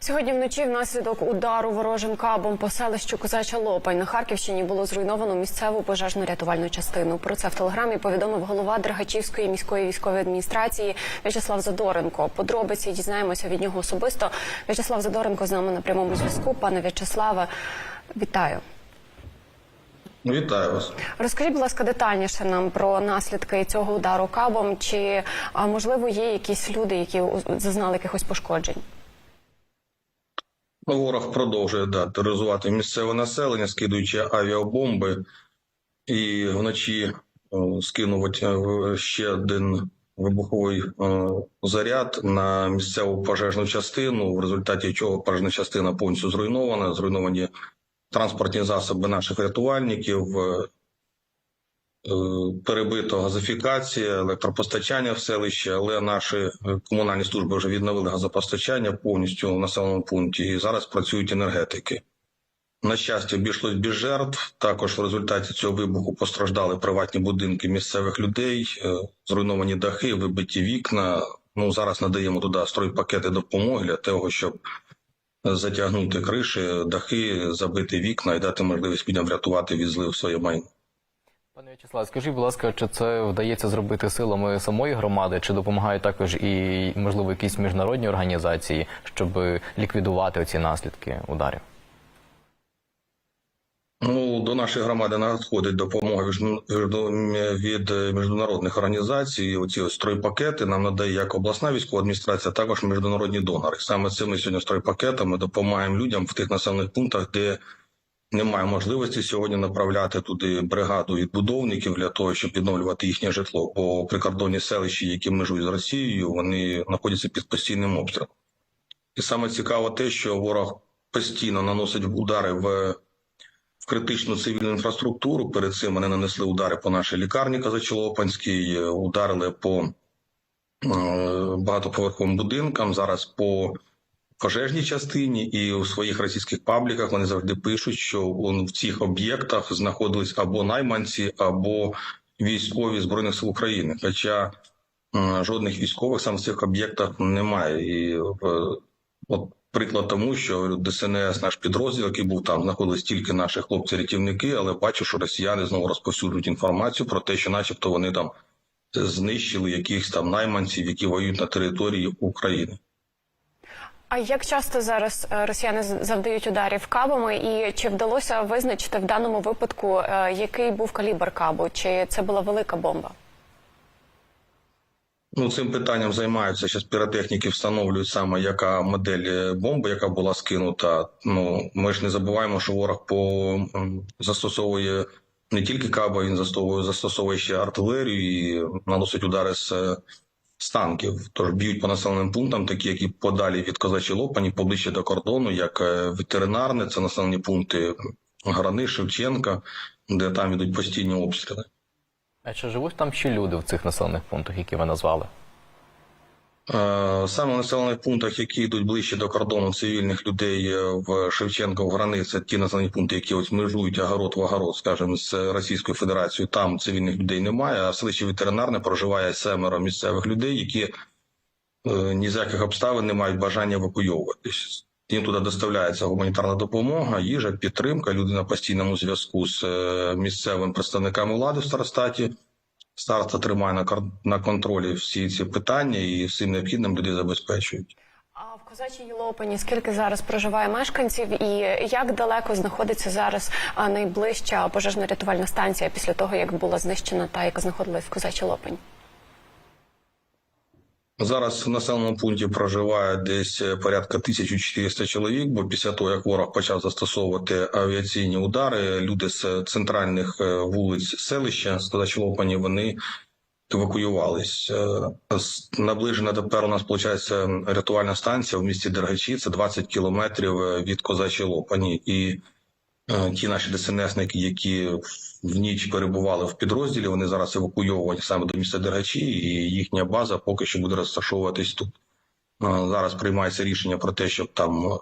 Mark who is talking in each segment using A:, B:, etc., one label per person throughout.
A: Сьогодні вночі внаслідок удару ворожим кабом по селищу Козача Лопань на Харківщині було зруйновано місцеву пожежно-рятувальну частину. Про це в телеграмі повідомив голова Дергачівської міської військової адміністрації В'ячеслав Задоренко. Подробиці дізнаємося від нього особисто. В'ячеслав Задоренко з нами на прямому зв'язку. Пане В'ячеславе, вітаю.
B: Вітаю вас.
A: Розкажіть, будь ласка, детальніше нам про наслідки цього удару кабом. Чи можливо є якісь люди, які зазнали якихось пошкоджень?
B: Ворог продовжує да, тероризувати місцеве населення, скидуючи авіабомби, і вночі о, скинув е, ще один вибуховий е, заряд на місцеву пожежну частину, в результаті чого пожежна частина повністю зруйнована. Зруйновані транспортні засоби наших рятувальників, е, е, перебито газифікація, електропостачання в селищі, але наші е, комунальні служби вже відновили газопостачання повністю в населеному пункті і зараз працюють енергетики. На щастя, обійшлось без жертв. Також в результаті цього вибуху постраждали приватні будинки місцевих людей, е, зруйновані дахи, вибиті вікна. Ну зараз надаємо туди стройпакети допомоги для того, щоб затягнути криші, дахи, забити вікна і дати можливість людям врятувати від злив своє майно.
C: Пане В'ячеслав, скажіть, будь ласка, чи це вдається зробити силами самої громади, чи допомагають також і, можливо, якісь міжнародні організації, щоб ліквідувати ці наслідки ударів?
B: Ну, до нашої громади надходить допомога від- міжнародних організацій. Оці ось стройпакети нам надає як обласна військова адміністрація, також міжнародні донори. Саме цими сьогодні стройпакетами допомагаємо людям в тих населених пунктах, де немає можливості сьогодні направляти туди бригаду відбудовників для того, щоб відновлювати їхнє житло. Бо прикордонні селища, які межують з Росією, вони знаходяться під постійним обстрілом. І саме цікаво те, що ворог постійно наносить удари в в критичну цивільну інфраструктуру. Перед цим вони нанесли удари по нашій лікарні Казачолопанській, ударили по е, багатоповерховим будинкам. Зараз по пожежній частині, і у своїх російських пабліках вони завжди пишуть, що в цих об'єктах знаходились або найманці, або військові збройних сил України. Хоча жодних військових саме в цих об'єктах немає. І е, от приклад тому, що ДСНС, наш підрозділ, який був там, знаходились тільки наші хлопці-рятівники, але бачу, що росіяни знову розповсюджують інформацію про те, що, начебто, вони там знищили якихось там найманців, які воюють на території України.
A: А як часто зараз е, росіяни завдають ударів кабами, і чи вдалося визначити в даному випадку, е, який був калібр кабу? Чи це була велика бомба?
B: Ну, цим питанням займаються зараз піротехніки, встановлюють саме яка модель е, бомби, яка була скинута. Ну ми ж не забуваємо, що ворог по застосовує не тільки каба, він застосовує, застосовує ще артилерію і наносить удари з, з танків. Тож б'ють по населеним пунктам, такі, які подалі від Козачі Лопані, поближче до кордону, як е, ветеринарне, це населені пункти Грани, Шевченка, де там ідуть постійні обстріли.
C: А чи живуть там ще люди в цих населених пунктах, які ви назвали?
B: Е, Саме в населених пунктах, які йдуть ближче до кордону цивільних людей е, в Шевченко, в Грани, це ті населені пункти, які ось межують огород в огород, скажімо, з Російською Федерацією. Там цивільних людей немає. А в селищі ветеринарне проживає семеро місцевих людей, які е, ні з яких обставин не мають бажання евакуйовуватись. Їм туди доставляється гуманітарна допомога, їжа, підтримка. Люди на постійному зв'язку з місцевими представниками влади в Старостаті. Староста тримає на контролі всі ці питання і всім необхідним людей забезпечують.
A: А в Козачій Лопані скільки зараз проживає мешканців, і як далеко знаходиться зараз найближча пожежно-рятувальна станція після того, як була знищена та, яка знаходилась в Козачій Лопані?
B: Зараз в населеному пункті проживає десь е, порядка 1400 чоловік, бо після того, як ворог почав застосовувати авіаційні удари, люди з центральних е, вулиць селища з Козачолопані, вони евакуювались. Е, Наближена тепер у нас виходить рятувальна станція в місті Дергачі, це 20 кілометрів е, від Козачої Лопані. І е, ті наші ДСНСники, які в ніч перебували в підрозділі, вони зараз евакуйовані саме до міста Дергачі, і їхня база поки що буде розташовуватись тут. Е, Зараз приймається рішення про те, щоб там е,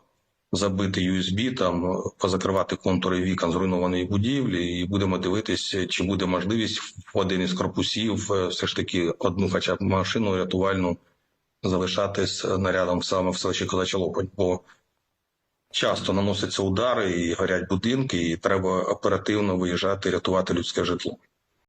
B: забити USB, там е, позакривати контури вікон зруйнованої будівлі, і будемо дивитися, чи буде можливість в один із корпусів е, все ж таки одну, хоча б машину рятувальну залишати нарядом саме в селищі Козача Лопань. Бо часто наносяться удари і горять будинки, і треба оперативно виїжджати, рятувати людське житло.